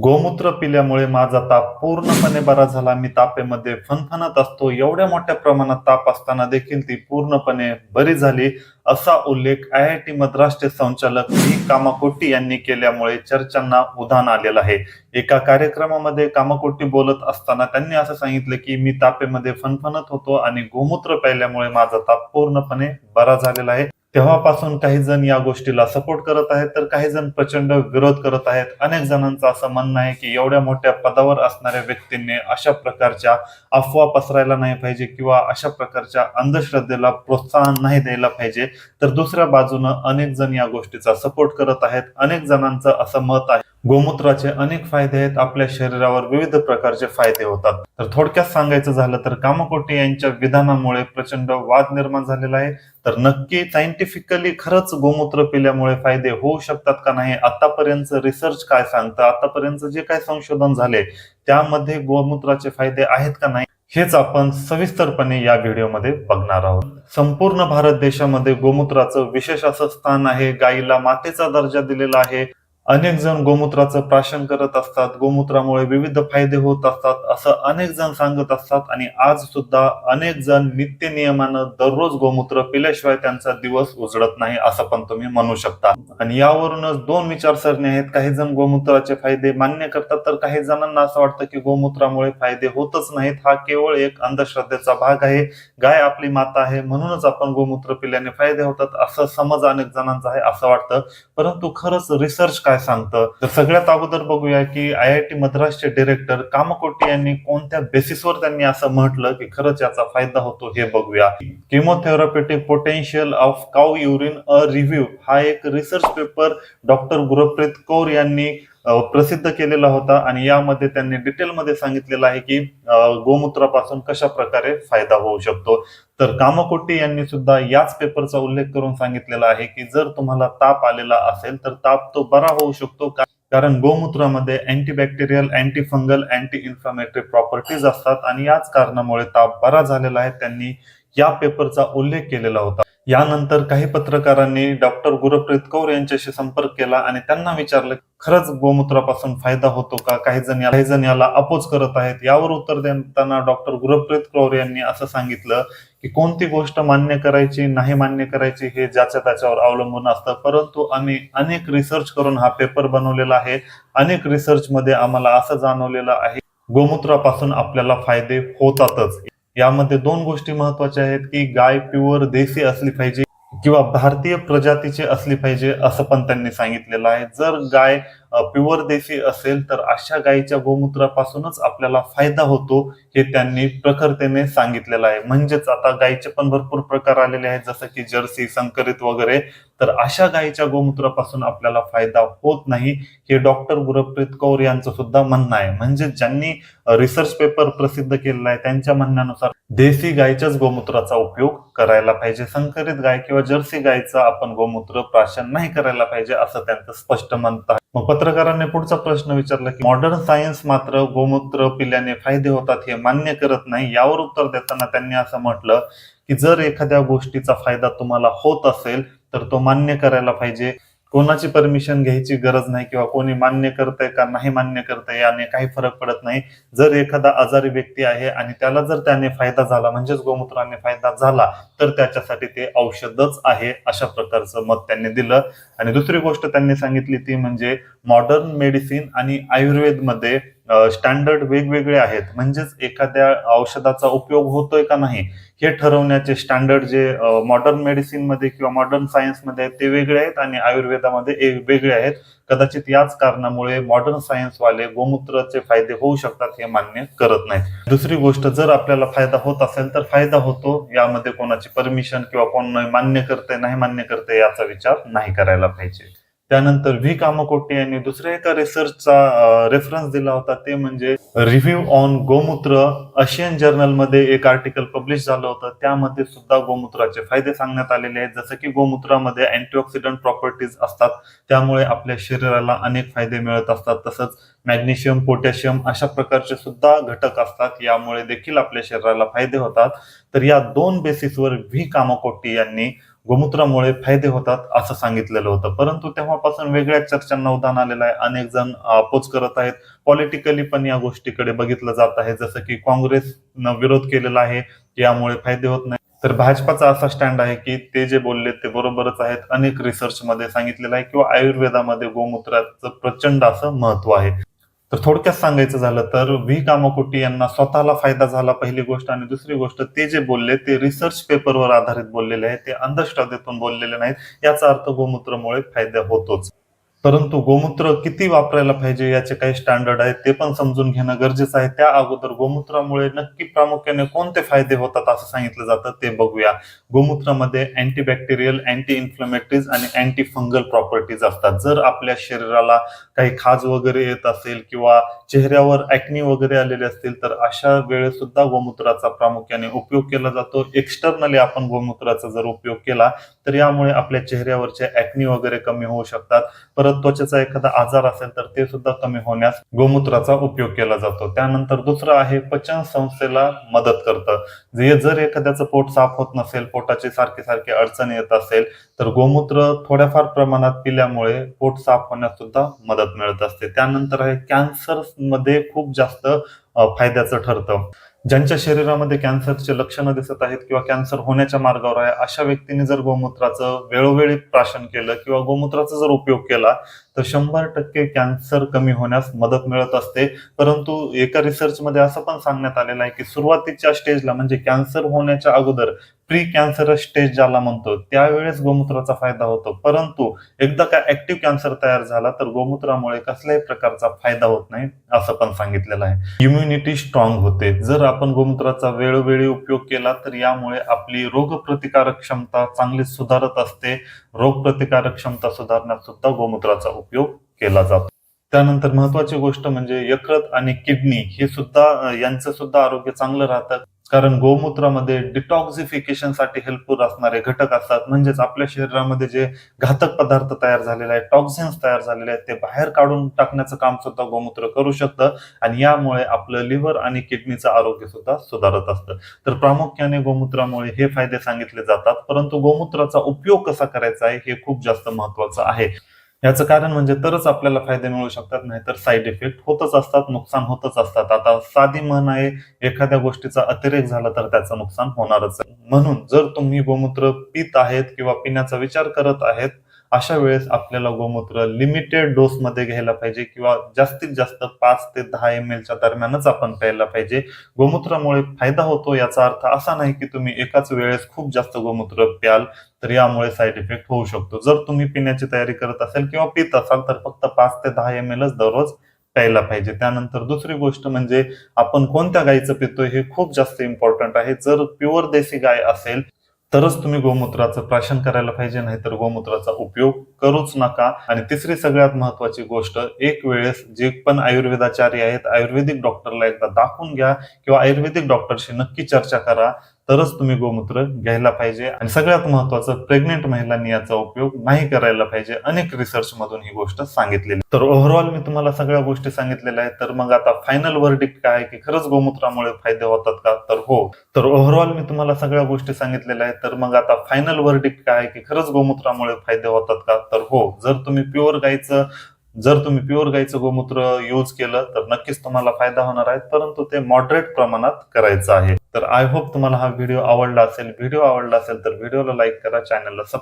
गोमूत्र पिल्यामुळे माझा ताप पूर्णपणे बरा झाला. मी तापेमध्ये फणफणत असतो. एवढ्या मोठ्या प्रमाणात ताप असताना देखील ती पूर्णपणे बरी झाली. असा उल्लेख आय आय टी मद्रासचे संचालक व्ही. कामाकोटी यांनी केल्यामुळे चर्चांना उधाण आलेलं आहे. एका कार्यक्रमामध्ये कामाकोटी बोलत असताना त्यांनी असं सांगितलं की मी तापेमध्ये फनफनत होतो आणि गोमूत्र प्यायल्यामुळे माझा ताप पूर्णपणे बरा झालेला आहे. तेव्हापासून काही जण या गोष्टीला सपोर्ट करत आहेत तर काही जण प्रचंड विरोध करत आहेत. अनेक जणांचं असं म्हणणं आहे की एवढ्या मोठ्या पदावर असणाऱ्या व्यक्तींनी अशा प्रकारच्या अफवा पसरायला नाही पाहिजे किंवा अशा प्रकारच्या अंधश्रद्धेला प्रोत्साहन नाही द्यायला पाहिजे. तर दुसऱ्या बाजूनं अनेक जण या गोष्टीचा सपोर्ट करत आहेत. अनेक जणांचं असं मत आहे गोमूत्राचे अनेक फायदे आहेत. आपल्या शरीरावर विविध प्रकारचे फायदे होतात. तर थोडक्यात सांगायचं झालं तर कामकोटी यांच्या विधानामुळे प्रचंड वाद निर्माण झालेला आहे. तर नक्की सायंटिफिकली खरंच गोमूत्र पिल्यामुळे फायदे होऊ शकतात का नाही? आतापर्यंत रिसर्च काय सांगतं? आतापर्यंत जे काय संशोधन झाले त्यामध्ये गोमूत्राचे फायदे आहेत का नाही? हेच आपण सविस्तरपणे या व्हिडिओमध्ये बघणार आहोत. संपूर्ण भारत देशामध्ये गोमूत्राचं विशेष असं स्थान आहे. गायीला मातेचा दर्जा दिलेला आहे. अनेक जण गोमूत्राचं प्राशन करत असतात. गोमूत्रामुळे विविध फायदे होत असतात असं अनेक जण सांगत असतात. आणि आज सुद्धा अनेक जण नित्य नियमानं दररोज गोमूत्र पिल्याशिवाय त्यांचा दिवस उजळत नाही असं पण तुम्ही म्हणू शकता. आणि यावरूनच दोन विचारसरणी आहेत. काही जण गोमूत्राचे फायदे मान्य करतात तर काही जणांना असं वाटतं की गोमूत्रामुळे फायदे होतच नाहीत. हा केवळ एक अंधश्रद्धेचा भाग आहे. गाय आपली माता आहे. म्हणूनच आपण गोमूत्र पिल्याने फायदे होतात असं समज अनेक जणांचा आहे असं वाटतं. परंतु खरंच रिसर्च काय सांगतं? तर सगळ्यात अगोदर बघूया की आय आय टी मद्रासचे डिरेक्टर कामकोटी यांनी कोणत्या बेसिसवर त्यांनी असं म्हटलं की खरंच याचा फायदा होतो हे बघूया. Chemotherapeutic potential of cow urine a review हा एक research paper doctor Gurpreet Kaur यांनी प्रसिद्ध केलेला होता आणि यामध्ये त्यांनी डिटेलमध्ये सांगितलेलं आहे की गोमूत्रापासून कशा प्रकारे फायदा होऊ शकतो. तर कामकोटी यांनी सुद्धा याच पेपरचा उल्लेख करून सांगितलेला आहे की जर तुम्हाला ताप आलेला असेल तर ताप तो बरा होऊ शकतो का- कारण गोमूत्रामध्ये antibacterial anti fungal anti inflammatory properties असतात आणि याच कारणामुळे ताप बरा झालेला आहे त्यांनी या पेपरचा उल्लेख केलेला होता. यानंतर काही पत्रकारांनी डॉक्टर गुरप्रीत कौर यांच्याशी संपर्क केला आणि त्यांना विचारलं खरंच गोमूत्रापासून फायदा होतो का? काही जण काही जण याला अपोज करत आहेत. यावर उत्तर देताना डॉक्टर गुरप्रीत कौर यांनी असं सांगितलं की कोणती गोष्ट मान्य करायची नाही मान्य करायची हे ज्याच्या त्याच्यावर अवलंबून असतं. परंतु आम्ही अनेक रिसर्च करून हा पेपर बनवलेला आहे. अनेक रिसर्च मध्ये आम्हाला असं जाणवलेलं आहे गोमूत्रापासून आपल्याला फायदे होतातच. यामध्ये दोन गोष्टी महत्त्वाच्या आहेत की गाय प्युअर देशी असली पाहिजे किंवा भारतीय प्रजातीची असली पाहिजे असं पण त्यांनी सांगितलेलं आहे. जर गाय प्युअर देसी असेल तर अशा गायीच्या गोमूत्रापासूनच आपल्याला फायदा होतो हे त्यांनी प्रखरतेने सांगितलेलं आहे. म्हणजेच आता गायीचे पण भरपूर प्रकार आलेले आहेत जसं की जर्सी संकरित वगैरे. तर अशा गायीच्या गोमूत्रापासून आपल्याला फायदा होत नाही हे डॉक्टर गुरप्रीत कौर यांचं सुद्धा म्हणणं आहे. म्हणजे ज्यांनी रिसर्च पेपर प्रसिद्ध केलेला आहे त्यांच्या म्हणण्यानुसार देसी गायच्याच गोमूत्राचा उपयोग करायला पाहिजे. संकरित गाय किंवा जर्सी गायचा आपण गोमूत्र प्राशन नाही करायला पाहिजे असं त्यांचं स्पष्ट म्हणत आहे. मग पत्रकारांनी पुढचा प्रश्न विचारला की मॉडर्न सायन्स मात्र गोमूत्र पिल्याने फायदे होतात हे मान्य करत नाही. यावर उत्तर देताना त्यांनी असं म्हटलं की जर एखाद्या गोष्टीचा फायदा तुम्हाला होत असेल तर तो मान्य करायला पाहिजे. कोणाची परमिशन घ्यायची गरज नाही किंवा कोणी मान्य करतंय का नाही मान्य करतंय याने काही फरक पडत नाही. जर एखादा आजारी व्यक्ती आहे आणि त्याला जर त्याने फायदा झाला म्हणजेच गोमूत्राने फायदा झाला तर त्याच्यासाठी ते औषधच आहे अशा प्रकारचं मत त्यांनी दिलं. आणि दुसरी गोष्ट त्यांनी सांगितली ती म्हणजे मॉडर्न मेडिसिन आणि आयुर्वेदमध्ये स्टँडर्ड वेगवेगळे आहेत. म्हणजेच एखाद्या औषधाचा उपयोग होतोय का नाही हे ठरवण्याचे स्टँडर्ड जे मॉडर्न मेडिसिनमध्ये किंवा मॉडर्न सायन्समध्ये आहेत ते वेगळे आहेत आणि आयुर्वेदामध्ये वेगळे आहेत. कदाचित याच कारणामुळे मॉडर्न सायन्स वाले गोमूत्राचे फायदे होऊ शकतात हे मान्य करत नाहीत. दुसरी गोष्ट जर आपल्याला फायदा होत असेल तर फायदा होतो. यामध्ये कोणाची परमिशन किंवा कोण मान्य करते नाही मान्य करते याचा विचार नाही करायला पाहिजे. त्यानंतर व्ही कामकोटे यांनी दुसऱ्या एका रिसर्चचा रेफरन्स दिला होता ते म्हणजे रिव्ह्यू ऑन गोमूत्र अशियन जर्नलमध्ये एक आर्टिकल पब्लिश झालं होतं. त्यामध्ये सुद्धा गोमूत्राचे फायदे सांगण्यात आलेले आहेत. जसं की गोमूत्रामध्ये अँटीऑक्सिडंट प्रॉपर्टीज असतात. त्यामुळे आपल्या शरीराला अनेक फायदे मिळत असतात. तसंच मॅग्नेशियम पोटॅशियम अशा प्रकारचे सुद्धा घटक असतात. यामुळे देखील आपल्या शरीराला फायदे होतात. तर या दोन बेसिसवर व्ही कामकोटी यांनी गोमूत्रामुळे फायदे होतात असं सांगितलेलं होतं. परंतु तेव्हापासून वेगळ्या चर्चांना उदान आलेलं आहे. अनेक जण अपोज करत आहेत. पॉलिटिकली पण या गोष्टीकडे बघितलं जात आहे. जसं की काँग्रेसनं विरोध केलेला आहे यामुळे फायदे होत नाही. तर भाजपाचा असा स्टँड आहे की ते जे बोलले ते बरोबरच आहेत. अनेक रिसर्च मध्ये सांगितलेलं आहे किंवा आयुर्वेदामध्ये गोमूत्राचं प्रचंड असं महत्त्व आहे. तर थोडक्यात सांगायचं झालं तर व्ही कामकोटी यांना स्वतःला फायदा झाला पहिली गोष्ट आणि दुसरी गोष्ट ते जे बोलले ते रिसर्च पेपरवर आधारित बोललेले आहेत ते अंधश्रद्धेतून बोललेले नाहीत. याचा अर्थ गोमूत्रामुळे फायदा होतोच. परंतु गोमूत्र किती वापरायला पाहिजे याचे काही स्टँडर्ड आहेत ते पण समजून घेणं गरजेचं आहे. त्या अगोदर गोमूत्रामुळे नक्की प्रामुख्याने कोणते फायदे होतात असं सांगितलं जातं ते बघूया. गोमूत्रामध्ये अँटीबॅक्टेरियल अँटी इन्फ्लेमेटरीज आणि अँटी फंगल प्रॉपर्टीज असतात. जर आपल्या शरीराला काही खाज वगैरे येत असेल किंवा चेहऱ्यावर ऍक्नी वगैरे आलेले असतील तर अशा वेळेस सुद्धा गोमूत्राचा प्रामुख्याने उपयोग केला जातो. एक्सटर्नली आपण गोमूत्राचा जर उपयोग केला तर यामुळे आपल्या चेहऱ्यावरचे ऍक्नी वगैरे कमी होऊ शकतात. परत त्वचेचा एखादा आजार असेल तर ते सुद्धा कमी होण्यास गोमूत्राचा उपयोग केला जातो. त्यानंतर दुसरं आहे पचन संस्थेला मदत करतं. जे जर एखाद्याचं पोट साफ होत नसेल पोटाची सारखी सारखी अडचण येत असेल तर गोमूत्र थोड्याफार प्रमाणात पिल्यामुळे पोट साफ होण्यास सुद्धा मदत मिळत असते. त्यानंतर आहे कॅन्सरमध्ये खूप जास्त फायद्याचं ठरतं. ज्यांच्या शरीरामध्ये कॅन्सरचे लक्षणं दिसत आहेत किंवा कॅन्सर होण्याच्या मार्गावर आहे अशा व्यक्तीने जर गोमूत्राचं वेळोवेळी प्राशन केलं किंवा गोमूत्राचा जर उपयोग केला तर शंभर टक्के कॅन्सर कमी होण्यास मदत मिळत असते. परंतु एका रिसर्चमध्ये असं पण सांगण्यात आलेलं आहे की सुरुवातीच्या स्टेजला म्हणजे कॅन्सर होण्याच्या अगोदर प्री कॅन्सर स्टेज ज्याला म्हणतो त्यावेळेस गोमूत्राचा फायदा होतो. परंतु एकदा का ऍक्टिव्ह कॅन्सर तयार झाला तर गोमूत्रामुळे कसल्याही प्रकारचा फायदा होत नाही असं पण सांगितलेलं आहे. इम्युनिटी स्ट्रॉंग होते. जर आपण गोमूत्राचा वेळोवेळी उपयोग केला तर यामुळे आपली रोगप्रतिकारक क्षमता चांगली सुधारत असते. रोगप्रतिकारक क्षमता सुधारण्यात सुद्धा गोमूत्राचा उपयोग केला जातो. त्यानंतर महत्वाची गोष्ट म्हणजे यकृत आणि किडनी हे सुद्धा यांचं सुद्धा आरोग्य चांगलं राहतं. कारण गोमूत्रामध्ये डिटॉक्सिफिकेशनसाठी हेल्पफुल असणारे घटक असतात. म्हणजेच आपल्या शरीरामध्ये जे घातक पदार्थ तयार झालेले आहेत टॉक्झिन्स तयार झालेले आहेत ते बाहेर काढून टाकण्याचं काम सुद्धा गोमूत्र करू शकतं आणि यामुळे आपलं लिव्हर आणि किडनीचं आरोग्य सुद्धा सुधारत असतं. तर प्रामुख्याने गोमूत्रामुळे हे फायदे सांगितले जातात परंतु गोमूत्राचा उपयोग कसा करायचा आहे हे खूप जास्त महत्वाचं आहे. याचं कारण म्हणजे तरच आपल्याला फायदे मिळू शकतात नाहीतर साईड इफेक्ट होतच असतात नुकसान होतच असतात. आता साधी म्हण आहे एखाद्या गोष्टीचा अतिरेक झाला तर त्याचं नुकसान होणारच आहे. म्हणून जर तुम्ही गोमूत्र पित आहेत किंवा पिण्याचा विचार करत आहेत अशा वेळेस आपल्याला गोमूत्र लिमिटेड डोस मध्ये घ्यायला पाहिजे किंवा जास्तीत जास्त पाच ते दहा एम एलच्या दरम्यानच आपण प्यायला पाहिजे. गोमूत्रामुळे फायदा होतो याचा अर्थ असा नाही की तुम्ही एकाच वेळेस खूप जास्त गोमूत्र प्याल तर यामुळे साईड इफेक्ट होऊ शकतो. जर तुम्ही पिण्याची तयारी करत असेल किंवा पित असाल तर फक्त पाच ते दहा एम एलच दररोज प्यायला पाहिजे. त्यानंतर दुसरी गोष्ट म्हणजे आपण कोणत्या गायीचं पितोय हे खूप जास्त इम्पॉर्टंट आहे. जर प्युअर देशी गाय असेल तरच तुम्ही गोमूत्राचं प्राशन करायला पाहिजे नाहीतर गोमूत्राचा उपयोग करूच नका. आणि तिसरी सगळ्यात महत्वाची गोष्ट एक वेळेस जे पण आयुर्वेदाचार्य आहेत आयुर्वेदिक डॉक्टरला एकदा दाखवून घ्या किंवा आयुर्वेदिक डॉक्टरशी नक्की चर्चा करा. तरच तुम्ही गोमूत्र घ्यायला पाहिजे आणि सगळ्यात महत्वाचं प्रेग्नेंट महिलांनी याचा उपयोग नाही करायला पाहिजे अनेक रिसर्च मधून ही गोष्ट सांगितलेली तर ओव्हरऑल मी तुम्हाला सगळ्या गोष्टी सांगितलेल्या आहेत. तर मग आता फायनल वर्डिक काय आहे की खरंच गोमूत्रामुळे फायदे होतात का? तर हो. तर ओव्हरऑल मी तुम्हाला सगळ्या गोष्टी सांगितलेल्या आहेत. तर मग आता फायनल वर्डिक काय आहे की खरंच गोमूत्रामुळे फायदे होतात का? तर हो. जर तुम्ही प्युअर गायचं जर तुम्ही प्युअर गाईचं गोमूत्र यूज केलं तर नक्कीच तुम्हाला फायदा होणार आहे. परंतु ते मॉडरेट प्रमाणात करायचं आहे. तर आय होप तुम्हाला हा व्हिडिओ आवडला असेल. व्हिडिओ आवडला असेल तर व्हिडिओला लाईक करा चॅनलला